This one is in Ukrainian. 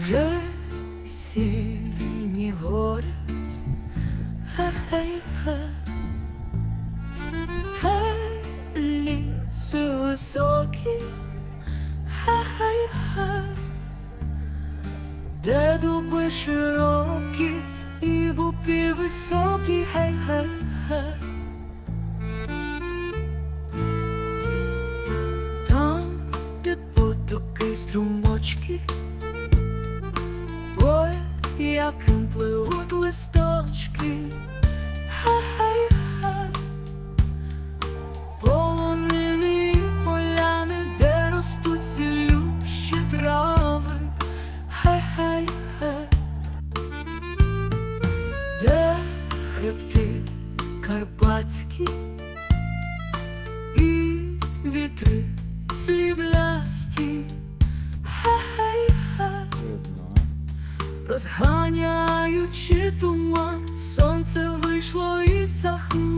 Вже сіні гори, хай-хай-ха, хай ліси високі, хай-хай-ха, де дуби широкі і буки високі, хай-хай-хай. Там, де потоки струмочки, Яким пливуть листочки, хай-хай-хай, полонини поляни, де ростуть цілющі трави, хай-хай-хай, де хребти карпатські і вітри сріблясті, Розганяючи туман, сонце вийшло із за хмар.